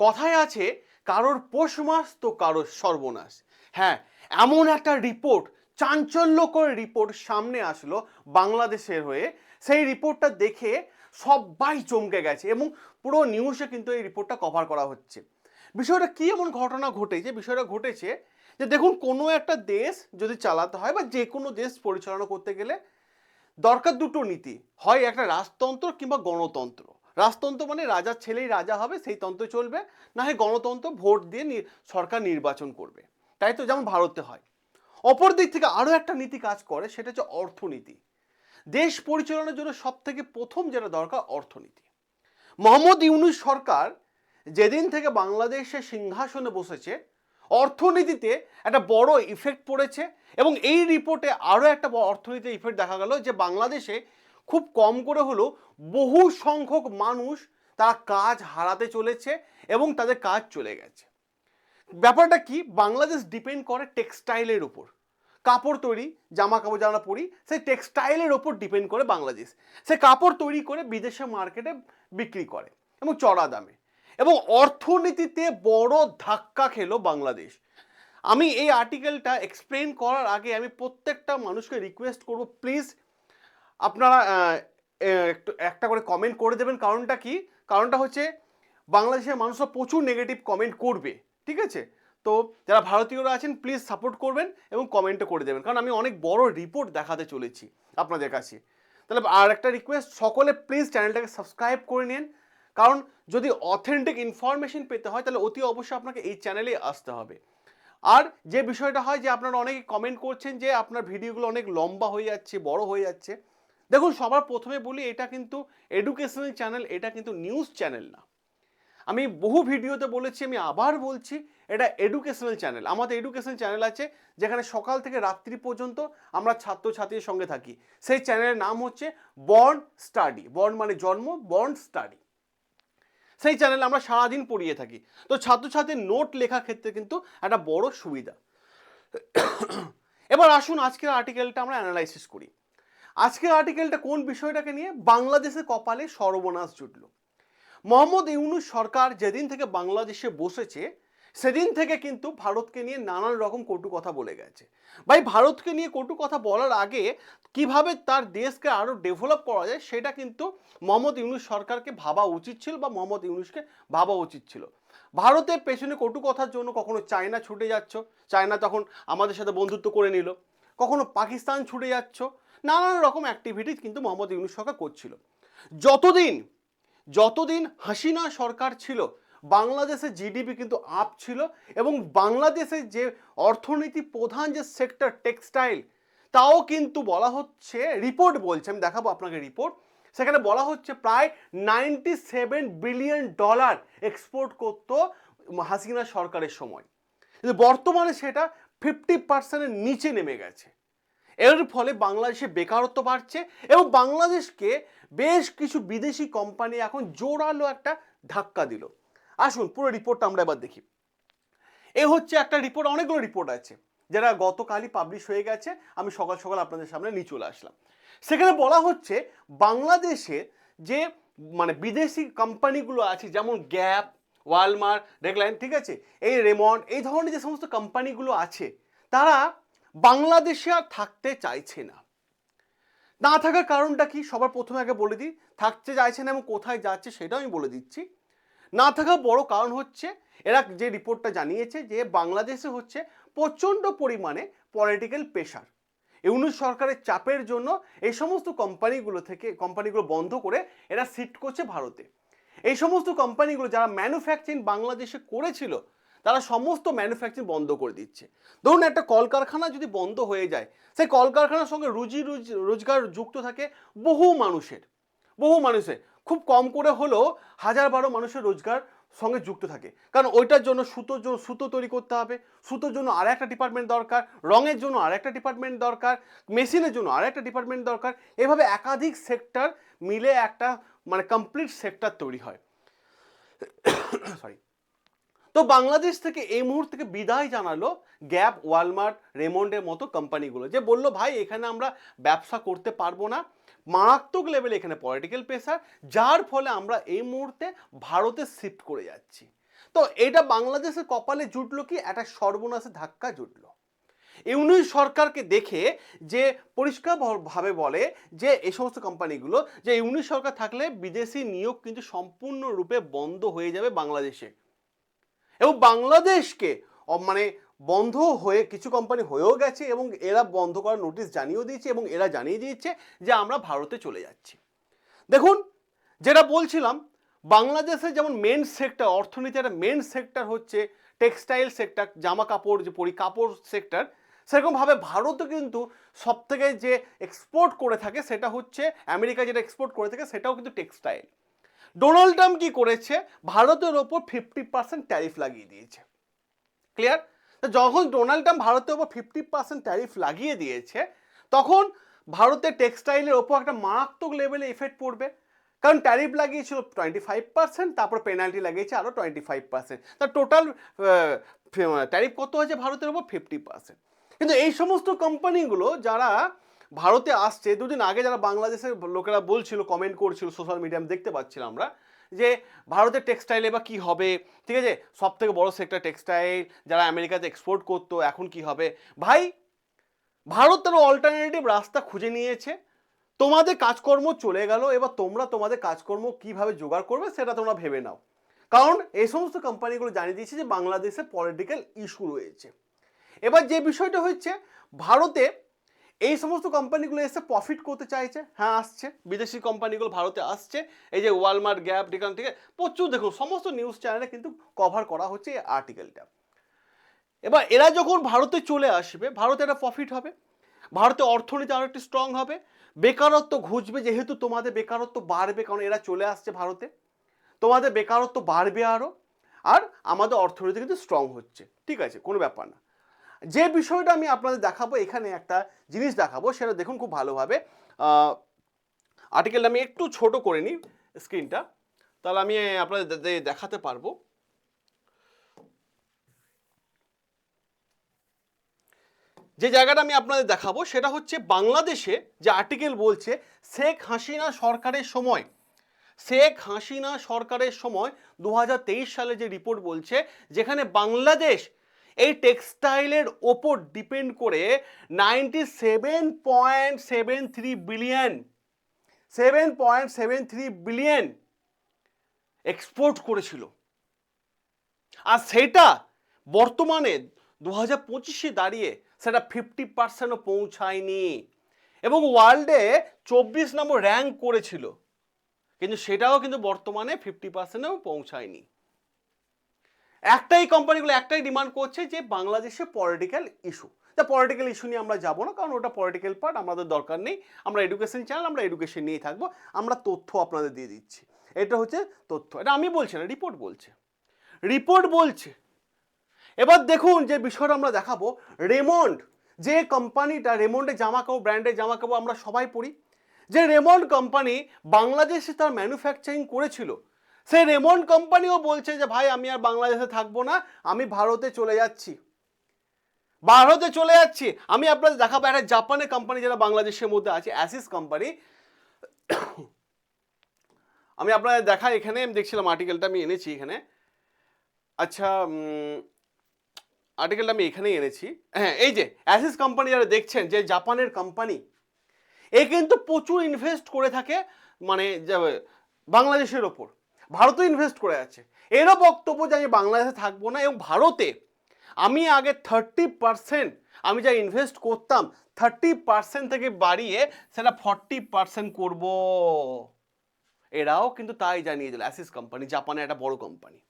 কথায় আছে, কারোর পৌষ মাস তো কারোর সর্বনাশ। হ্যাঁ এমন একটা রিপোর্ট, চাঞ্চল্যকর রিপোর্ট সামনে আসলো বাংলাদেশের হয়ে। সেই রিপোর্টটা দেখে সবাই চমকে গেছে এবং পুরো নিউজে কিন্তু এই রিপোর্টটা কভার করা হচ্ছে। বিষয়টা কি এমন ঘটনা ঘটেছে? বিষয়টা ঘটেছে যে দেখুন, কোনো একটা দেশ যদি চালাতে হয় বা যে কোনো দেশ পরিচালনা করতে গেলে দরকার দুটো নীতি। হয় একটা রাজতন্ত্র কিংবা গণতন্ত্র। রাজতন্ত্র মানে রাজার ছেলেই রাজা হবে, সেই তন্ত্র চলবে। না হয় গণতন্ত্র ভোট দিয়ে সরকার নির্বাচন করবে। তাই তো যেমন ভারতে হয়। অপর দিক থেকে আরও একটা নীতি কাজ করে, সেটা হচ্ছে অর্থনীতি। দেশ পরিচালনার জন্য সব থেকে প্রথম যেটা দরকার, অর্থনীতি। মোহাম্মদ ইউনুস সরকার যেদিন থেকে বাংলাদেশে সিংহাসনে বসেছে, অর্থনীতিতে একটা বড় ইফেক্ট পড়েছে এবং এই রিপোর্টে আরও একটা অর্থনীতির ইফেক্ট দেখা গেল যে বাংলাদেশে খুব কম করে হলেও বহু সংখ্যক মানুষ তারা কাজ হারাতে চলেছে এবং তাদের কাজ চলে গেছে। ব্যাপারটা কি? বাংলাদেশ ডিপেন্ড করে টেক্সটাইলের উপর। কাপড় তৈরি জামা কাপড় যারা পরি, সেই টেক্সটাইলের ওপর ডিপেন্ড করে বাংলাদেশ। সে কাপড় তৈরি করে বিদেশে মার্কেটে বিক্রি করে এবং চড়া দামে। এবং অর্থনীতিতে বড় ধাক্কা খেলো বাংলাদেশ। আমি এই আর্টিকেলটা এক্সপ্লেন করার আগে আমি প্রত্যেকটা মানুষকে রিকোয়েস্ট করব প্লিজ আপনারা একটু, একটা করে কমেন্ট করে দেবেন। কারণটা কি? কারণটা হচ্ছে বাংলাদেশের মানুষরা প্রচুর নেগেটিভ কমেন্ট করবে, ঠিক আছে? তো যারা ভারতীয়রা আছেন প্লিজ সাপোর্ট করবেন এবং কমেন্টও করে দেবেন। কারণ আমি অনেক বড় রিপোর্ট দেখাতে চলেছি আপনাদের কাছে। তাহলে আর একটা রিকোয়েস্ট সকলে প্লিজ চ্যানেলটাকে সাবস্ক্রাইব করে নিন। কারণ যদি অথেন্টিক ইনফরমেশন পেতে হয়, তাহলে অতি অবশ্যই আপনাকে এই চ্যানেলে আসতে হবে। আর যে বিষয়টা হয় যে, আপনারা অনেকে কমেন্ট করছেন যে, আপনার ভিডিওগুলো অনেক লম্বা হয়ে যাচ্ছে, বড় হয়ে যাচ্ছে। দেখুন, সবার প্রথমে বলি, এটা কিন্তু এডুকেশনাল চ্যানেল এটা কিন্তু নিউজ চ্যানেল না। আমি বহু ভিডিওতে বলেছি, আমি আবার বলছি, এটা এডুকেশনাল চ্যানেল আমাদের এডুকেশনাল চ্যানেল আছে, যেখানে সকাল থেকে রাত্রি পর্যন্ত আমরা ছাত্রছাত্রীর সঙ্গে থাকি। সেই চ্যানেলের নাম হচ্ছে বর্ন স্টাডি বর্ন মানে জন্ম বর্ন স্টাডি সেই চ্যানেলে আমরা সারাদিন পড়িয়ে থাকি। তো ছাত্রছাত্রীর নোট লেখা ক্ষেত্রে কিন্তু একটা বড় সুবিধা। এবার আসুন, আজকের আর্টিকেলটা আমরা অ্যানালাইসিস করি। আজকের আর্টিকেলটা কোন বিষয়টাকে নিয়ে? বাংলাদেশের কপালে সর্বনাশ জুটল। মোহাম্মদ ইউনুস সরকার যেদিন থেকে বাংলাদেশে বসেছে, সেদিন থেকে কিন্তু ভারতকে নিয়ে নানান রকম কটু কথা বলে গেছে। ভাই, ভারতকে নিয়ে কটু কথা বলার আগে কীভাবে তার দেশকে আরও ডেভেলপ করা যায়, সেটা কিন্তু মোহাম্মদ ইউনুস সরকারকে ভাবা উচিত ছিল বা মোহাম্মদ ইউনুসকে ভাবা উচিত ছিল। ভারতের পেছনে কটু কথার জন্য কখনো চায়না ছুটে যাচ্ছ? চায়না তখন আমাদের সাথে বন্ধুত্ব করে নিল। কখনো পাকিস্তান ছুটে যাচ্ছ? নানান রকম অ্যাক্টিভিটিস কিন্তু মোহাম্মদ ইউনুস সরকার করছিল। যতদিন যতদিন হাসিনা সরকার ছিল বাংলাদেশের জিডিপি কিন্তু আপ ছিল এবং বাংলাদেশের যে অর্থনীতি প্রধান যে সেক্টর টেক্সটাইল তাও কিন্তু বলা হচ্ছে রিপোর্ট বলছে, আমি দেখাবো আপনাকে রিপোর্ট সেখানে বলা হচ্ছে প্রায় ninety seven billion dollar export করতো হাসিনা সরকারের সময়। কিন্তু বর্তমানে সেটা ফিফটি পার্সেন্টের নিচে নেমে গেছে। এর ফলে বাংলাদেশে বেকারত্ব বাড়ছে এবং বাংলাদেশকে বেশ কিছু বিদেশি কোম্পানি এখন জোরালো একটা ধাক্কা দিল। আসুন পুরো রিপোর্টটা আমরা এবার দেখি। এ হচ্ছে একটা রিপোর্ট অনেকগুলো রিপোর্ট আছে যেটা গতকালই পাবলিশ হয়ে গেছে। আমি সকাল সকাল আপনাদের সামনে নিয়ে চলে আসলাম। সেখানে বলা হচ্ছে, বাংলাদেশে যে মানে বিদেশি কোম্পানিগুলো আছে, যেমন গ্যাপ ওয়ালমার্ট রেগলাইন ঠিক আছে? এই রেমন্ড এই ধরনের যে সমস্ত কোম্পানিগুলো আছে, তারা বাংলাদেশে আর থাকতে চাইছে না। না থাকার কারণটা কি? সবার প্রথমে আগে বলে দিই, থাকতে চাইছে না এবং কোথায় যাচ্ছে সেটাও আমি বলে দিচ্ছি। না থাকার বড় কারণ হচ্ছে, এরা যে রিপোর্টটা জানিয়েছে যে বাংলাদেশে হচ্ছে প্রচণ্ড পরিমাণে পলিটিক্যাল প্রেশার ইউনুস সরকারের চাপের জন্য এই সমস্ত কোম্পানিগুলো থেকে কোম্পানিগুলো বন্ধ করে এরা শিফট করছে ভারতে। এই সমস্ত কোম্পানিগুলো যারা ম্যানুফ্যাকচারিং বাংলাদেশে করেছিল তারা সমস্ত ম্যানুফ্যাকচারিং বন্ধ করে দিচ্ছে। ধরুন একটা কলকারখানা যদি বন্ধ হয়ে যায়, সেই কলকারখানার সঙ্গে রুজি রুজ- রোজগার যুক্ত থাকে বহু মানুষের বহু মানুষের। খুব কম করে হলেও হাজার বারো মানুষের রোজগার সঙ্গে যুক্ত থাকে। কারণ ওইটার জন্য সুতোর জন্য সুতো তৈরি করতে হবে, সুতোর জন্য আর একটা ডিপার্টমেন্ট দরকার, রঙের জন্য আর একটা ডিপার্টমেন্ট দরকার, মেশিনের জন্য আর একটা ডিপার্টমেন্ট দরকার। এভাবে একাধিক সেক্টর মিলে একটা মানে কমপ্লিট সেক্টর তৈরি হয়। সরি তো বাংলাদেশ থেকে এই মুহূর্তে থেকে বিদায় জানালো গ্যাপ ওয়ালমার্ট রেমন্ডের মতো কোম্পানিগুলো যে বলল, ভাই, এখানে আমরা ব্যবসা করতে পারব না। মারাত্মক লেভেলে এখানে পলিটিক্যাল প্রেসার যার ফলে আমরা এই মুহূর্তে ভারতে শিফট করে যাচ্ছি। তো এটা বাংলাদেশের কপালে জুটলো কি? একটা সর্বনাশে ধাক্কা জুটলো। ইউনিট সরকারকে দেখে যে পরিষ্কারভাবে বলে যে এই সমস্ত কোম্পানিগুলো যে ইউনিট সরকার থাকলে বিদেশি নিয়োগ কিন্তু সম্পূর্ণরূপে বন্ধ হয়ে যাবে বাংলাদেশে। এবং বাংলাদেশকে মানে বন্ধ হয়ে কিছু কোম্পানি হয়েও গেছে এবং এরা বন্ধ করার নোটিশ জানিয়েও দিয়েছে এবং এরা জানিয়ে দিয়েছে যে আমরা ভারতে চলে যাচ্ছি। দেখুন, যেটা বলছিলাম বাংলাদেশের যেমন মেন সেক্টর অর্থনীতির একটা মেন সেক্টর হচ্ছে টেক্সটাইল সেক্টর জামা কাপড় যে পরি, কাপড় সেক্টর সেরকমভাবে ভারতও কিন্তু সব থেকে যে এক্সপোর্ট করে থাকে সেটা হচ্ছে, আমেরিকা যেটা এক্সপোর্ট করে থাকে সেটাও কিন্তু টেক্সটাইল ডোনাল্ড ট্রাম্প কি করেছে? ভারতের ওপর ফিফটি পার্সেন্ট ট্যারিফ লাগিয়ে দিয়েছে। ক্লিয়ার যখন ডোনাল্ড ট্রাম্প ভারতের ওপর ফিফটি পার্সেন্ট ট্যারিফ লাগিয়ে দিয়েছে, তখন ভারতের টেক্সটাইলের ওপর একটা মারাত্মক লেভেলে এফেক্ট পড়বে। কারণ ট্যারিফ লাগিয়েছিল টোয়েন্টি ফাইভ পার্সেন্ট তারপর পেনাল্টি লাগিয়েছে আরও টোয়েন্টি ফাইভ পার্সেন্ট তা টোটাল ট্যারিফ কত হয়েছে ভারতের ওপর? ফিফটি পার্সেন্ট কিন্তু এই সমস্ত কোম্পানিগুলো যারা ভারতে আসছে, দুদিন আগে যারা বাংলাদেশের লোকেরা বলছিল কমেন্ট করছিল সোশ্যাল মিডিয়াম দেখতে পাচ্ছিলাম আমরা, যে ভারতের টেক্সটাইলে বা কি হবে? ঠিক আছে? সব থেকে বড়ো সেক্টর টেক্সটাইল যারা আমেরিকাতে এক্সপোর্ট করতো, এখন কি হবে? ভাই, ভারত তার অল্টারনেটিভ রাস্তা খুঁজে নিয়েছে। তোমাদের কাজকর্ম চলে গেল, এবার তোমরা তোমাদের কাজকর্ম কীভাবে জোগাড় করবে সেটা তোমরা ভেবে নাও। কারণ এই সমস্ত কোম্পানিগুলো জানিয়ে দিয়েছে যে বাংলাদেশে পলিটিক্যাল ইস্যু রয়েছে। এবার যে বিষয়টা হচ্ছে ভারতে এই সমস্ত কোম্পানিগুলো এসে প্রফিট করতে চাইছে। হ্যাঁ আসছে। বিদেশি কোম্পানিগুলো ভারতে আসছে। এই যে ওয়ালমার্ট গ্যাপ এখান থেকে প্রচুর দেখুন, সমস্ত নিউজ চ্যানেলে কিন্তু কভার করা হচ্ছে এই আর্টিকেলটা এবার এরা যখন ভারতে চলে আসবে, ভারতে একটা প্রফিট হবে। ভারতে অর্থনীতি আরও একটু স্ট্রং হবে। বেকারত্ব ঘুচবে যেহেতু তোমাদের বেকারত্ব বাড়বে, কারণ এরা চলে আসছে ভারতে। তোমাদের বেকারত্ব বাড়বে আরও আর আমাদের অর্থনীতি কিন্তু স্ট্রং হচ্ছে। ঠিক আছে, কোনো ব্যাপার না। যে বিষয়টা আমি আপনাদের দেখাবো, এখানে একটা জিনিস দেখাবো, সেটা দেখুন খুব ভালোভাবে। আর্টিকেলটা আমি একটু ছোট করে নিই স্ক্রিনটা তাহলে আমি আপনাদের দেখাতে পারব। যে জায়গাটা আমি আপনাদের দেখাবো, সেটা হচ্ছে বাংলাদেশে যে আর্টিকেল বলছে, শেখ হাসিনা সরকারের সময়। শেখ হাসিনা সরকারের সময় দু হাজার তেইশ সালে যে রিপোর্ট বলছে, যেখানে বাংলাদেশ এই টেক্সটাইলের ওপর ডিপেন্ড করে ninety seven point seven three billion seven point seven three billion export করেছিল। আর সেটা বর্তমানে দু হাজার পঁচিশে দাঁড়িয়ে সেটা ফিফটি পার্সেন্টও পৌঁছায়নি এবং ওয়ার্ল্ডে চব্বিশ নম্বর র্যাঙ্ক করেছিল। কিন্তু সেটাও কিন্তু বর্তমানে ফিফটি পার্সেন্টেও পৌঁছায়নি। একটাই কোম্পানিগুলো একটাই ডিমান্ড করছে যে বাংলাদেশে পলিটিক্যাল ইস্যু তা পলিটিক্যাল ইস্যু নিয়ে আমরা যাব না, কারণ ওটা পলিটিক্যাল পার্ট আমাদের দরকার নেই। আমরা এডুকেশন চ্যানেল আমরা এডুকেশন নিয়েই থাকব। আমরা তথ্য আপনাদের দিয়ে দিচ্ছি। এটা হচ্ছে তথ্য। এটা আমি বলছি না রিপোর্ট বলছে। রিপোর্ট বলছে। এবার দেখুন যে বিষয়টা আমরা দেখাবো। রেমন্ড যে কোম্পানিটা রেমন্ডের জামা কাপড় ব্র্যান্ডের জামা কাপড় আমরা সবাই পরি। যে রেমন্ড কোম্পানি বাংলাদেশে তার ম্যানুফ্যাকচারিং করেছিল সেই রেমন্ড কোম্পানিও বলছে যে, ভাই, আমি আর বাংলাদেশে থাকব না, আমি ভারতে চলে যাচ্ছি। ভারতে চলে যাচ্ছি। আমি আপনাদের দেখাবো একটা জাপানের কোম্পানি যেটা বাংলাদেশের মধ্যে আছে, অ্যাসিস কোম্পানি। আমি আপনাদের দেখাই এখানে, আমি দেখছিলাম আর্টিকেলটা আমি এনেছি এখানে। আচ্ছা আর্টিকেলটা আমি এখানেই এনেছি। হ্যাঁ এই যে, অ্যাসিস কোম্পানি যারা দেখছেন, যে জাপানের কোম্পানি, এ কিন্তু প্রচুর ইনভেস্ট করে থাকে মানে বাংলাদেশের ওপর। ভারতও ইনভেস্ট করে আছে। এরও বক্তব্য যে আমি বাংলাদেশে থাকব না এবং ভারতে আমি আগে থার্টি পার্সেন্ট আমি যা ইনভেস্ট করতাম থার্টি পার্সেন্ট থেকে বাড়িয়ে সেটা ফর্টি পার্সেন্ট করব। এরাও কিন্তু তাই জানিয়ে দিল অ্যাসিস কোম্পানি জাপানের একটা বড় কোম্পানি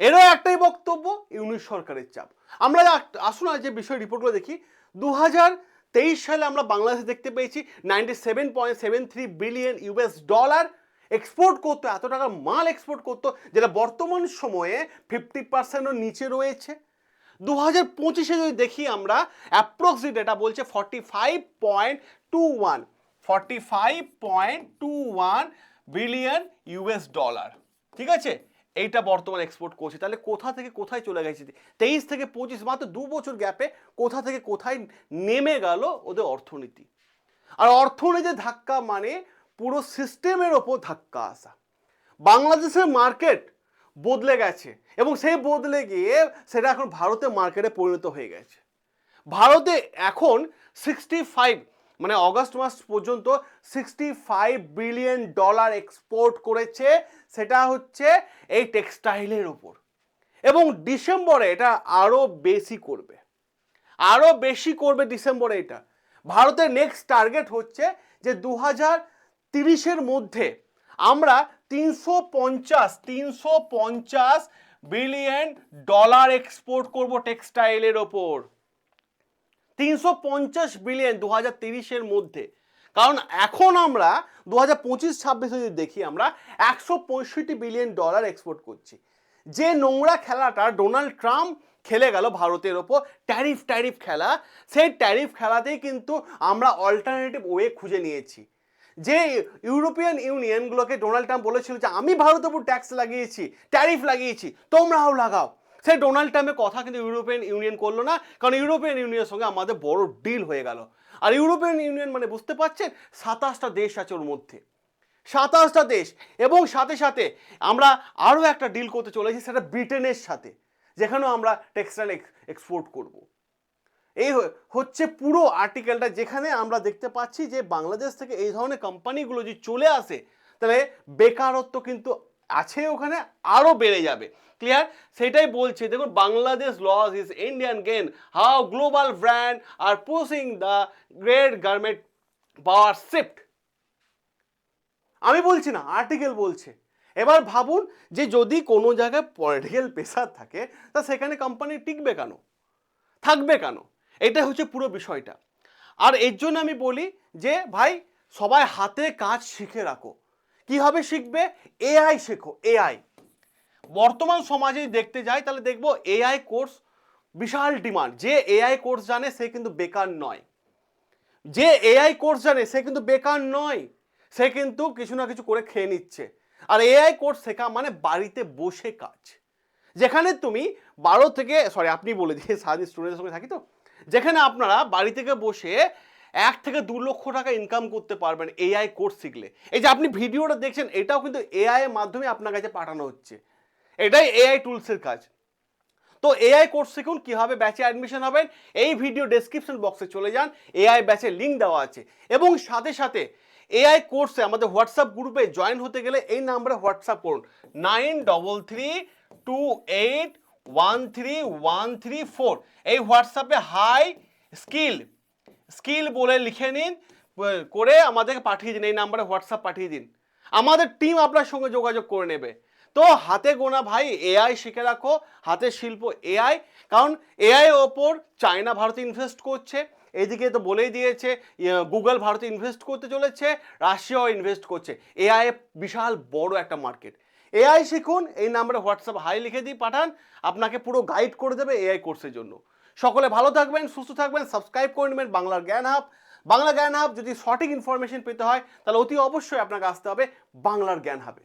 এরও একটাই বক্তব্য ইউনিট সরকারের চাপ। আমরা আসুন আজ যে বিষয় রিপোর্টগুলো দেখি দু হাজার তেইশ সালে আমরা বাংলাদেশে দেখতে পেয়েছি ninety seven point seven three billion US dollar export করতো, এত টাকার মাল এক্সপোর্ট করতো, যেটা বর্তমান সময়ে ফিফটি পার্সেন্টও নিচে রয়েছে। দু হাজার পঁচিশে যদি দেখি আমরা অ্যাপ্রক্সি ডেটা বলছে forty five point two one forty five point two one billion US dollar ঠিক আছে? এইটা বর্তমানে এক্সপোর্ট করছে। তাহলে কোথা থেকে কোথায় চলে গেছে? তেইশ থেকে পঁচিশ মাত্র দু বছর গ্যাপে কোথা থেকে কোথায় নেমে গেল ওদের অর্থনীতি। আর অর্থনীতির ধাক্কা মানে পুরো সিস্টেমের ওপর ধাক্কা আসা। বাংলাদেশের মার্কেট বদলে গেছে এবং সেই বদলে গিয়ে সেটা এখন ভারতের মার্কেটে পরিণত হয়ে গেছে। ভারতে এখন সিক্সটি ফাইভ মানে অগস্ট মাস পর্যন্ত sixty five billion dollar export করেছে, সেটা হচ্ছে এই টেক্সটাইলের ওপর। এবং ডিসেম্বরে এটা আরও বেশি করবে। আরও বেশি করবে ডিসেম্বরে এটা। ভারতের নেক্সট টার্গেট হচ্ছে যে দু হাজার তিরিশের মধ্যে আমরা তিনশো পঞ্চাশ তিনশো পঞ্চাশ বিলিয়ন ডলার এক্সপোর্ট করব টেক্সটাইলের ওপর। তিনশো পঞ্চাশ বিলিয়ন দু হাজার তিরিশের মধ্যে। কারণ এখন আমরা দু হাজার পঁচিশ, ছাব্বিশে যদি দেখি আমরা, একশো পঁয়ষট্টি বিলিয়ন ডলার এক্সপোর্ট করছি। যে নোংরা খেলাটা ডোনাল্ড ট্রাম্প খেলে গেল ভারতের ওপর ট্যারিফ ট্যারিফ খেলা, সেই ট্যারিফ খেলাতেই কিন্তু আমরা অল্টারনেটিভ ওয়ে খুঁজে নিয়েছি। যে ইউরোপিয়ান ইউনিয়নগুলোকে ডোনাল্ড ট্রাম্প বলেছিল যে আমি ভারতের উপর ট্যাক্স লাগিয়েছি, ট্যারিফ লাগিয়েছি, তোমরাও লাগাও। সেই ডোনাল্ড ট্রাম্পের কথা কিন্তু ইউরোপিয়ান ইউনিয়ন করল না, কারণ ইউরোপিয়ান ইউনিয়নের সঙ্গে আমাদের বড় ডিল হয়ে গেল। আর ইউরোপিয়ান ইউনিয়ন মানে বুঝতে পারছেন, সাতাশটা দেশ আছে ওর মধ্যে। সাতাশটা দেশ, এবং সাথে সাথে আমরা আরও একটা ডিল করতে চলেছি, সেটা ব্রিটেনের সাথে, যেখানেও আমরা টেক্সটাইল এক্সপোর্ট করব। এই হচ্ছে পুরো আর্টিকেলটা যেখানে আমরা দেখতে পাচ্ছি যে বাংলাদেশ থেকে এই ধরনের কোম্পানিগুলো যদি চলে আসে, তাহলে বেকারত্ব কিন্তু আছে ওখানে আরও বেড়ে যাবে। ক্লিয়ার সেটাই বলছে। দেখুন, Bangladesh loss is Indian gain how global brand are pushing the great garment power shift আমি বলছি না আর্টিকেল বলছে। এবার ভাবুন যে যদি কোনো জায়গায় পলিটিক্যাল প্রেশার থাকে, তা সেখানে কোম্পানি টিকবে কেন? থাকবে কেন? এটা হচ্ছে পুরো বিষয়টা। আর এর জন্য আমি বলি যে, ভাই, সবাই হাতে কাজ শিখে রাখো। কীভাবে শিখবে? এআই শেখো, এআই। বর্তমান সমাজে দেখতে যাই, তাহলে দেখব এআই কোর্স বিশাল ডিমান্ড। যে এআই কোর্স জানে, সে কিন্তু বেকার নয়। যে এআই কোর্স জানে, সে কিন্তু বেকার নয়। সে কিন্তু কিছু না কিছু করে খেয়ে নিচ্ছে। আর এআই কোর্স শেখা মানে বাড়িতে বসে কাজ। যেখানে তুমি বারো থেকে সরি আপনি বলে দিয়ে সারাদিন স্টুডেন্টের সঙ্গে থাকি তো? যেখানে আপনারা বাড়ি থেকে বসে এক থেকে দু লক্ষ টাকা ইনকাম করতে পারবেন এআই কোর্স শিখলে। এই যে আপনি ভিডিওটা দেখছেন, এটাও কিন্তু এআই এর মাধ্যমে আপনার কাছে পাঠানো হচ্ছে। এটাই এআই টুলসের কাজ। তো এআই কোর্স শিখুন, কীভাবে ব্যাচে অ্যাডমিশন হবেন, এই ভিডিও ডেসক্রিপশন বক্সে চলে যান এআই ব্যাচের লিঙ্ক দেওয়া আছে। এবং সাথে সাথে এআই কোর্সে আমাদের হোয়াটসঅ্যাপ গ্রুপে জয়েন হতে গেলে এই নাম্বারে হোয়াটসঅ্যাপ করুন। Nine double three two eight one three one three four এই হোয়াটসঅ্যাপে হাই স্কিল স্কিল বলে লিখে নিন, করে আমাদেরকে পাঠিয়ে দিন, এই নাম্বারে হোয়াটসঅ্যাপ পাঠিয়ে দিন। আমাদের টিম আপনার সঙ্গে যোগাযোগ করে নেবে। তো হাতে গোনা ভাই এআই শিখে রাখো হাতের শিল্প এআই কারণ এআই ওপর চায়না ভারতে ইনভেস্ট করছে। এদিকে তো বলেই দিয়েছে গুগল ভারতে ইনভেস্ট করতে চলেছে রাশিয়াও ইনভেস্ট করছে। এআই বিশাল বড় একটা মার্কেট এআই শিখুন, এই নাম্বারে হোয়াটসঅ্যাপ হাই লিখে দিয়ে পাঠান, আপনাকে পুরো গাইড করে দেবে এআই কোর্সের জন্য। সকলে ভালো থাকবেন, সুস্থ থাকবেন সাবস্ক্রাইব করে নেবেন বাংলার জ্ঞান হাব বাংলা জ্ঞান হাব যদি সঠিক ইনফরমেশন পেতে হয়, তাহলে অতি অবশ্যই আপনাকে আসতে হবে বাংলার জ্ঞান হাবে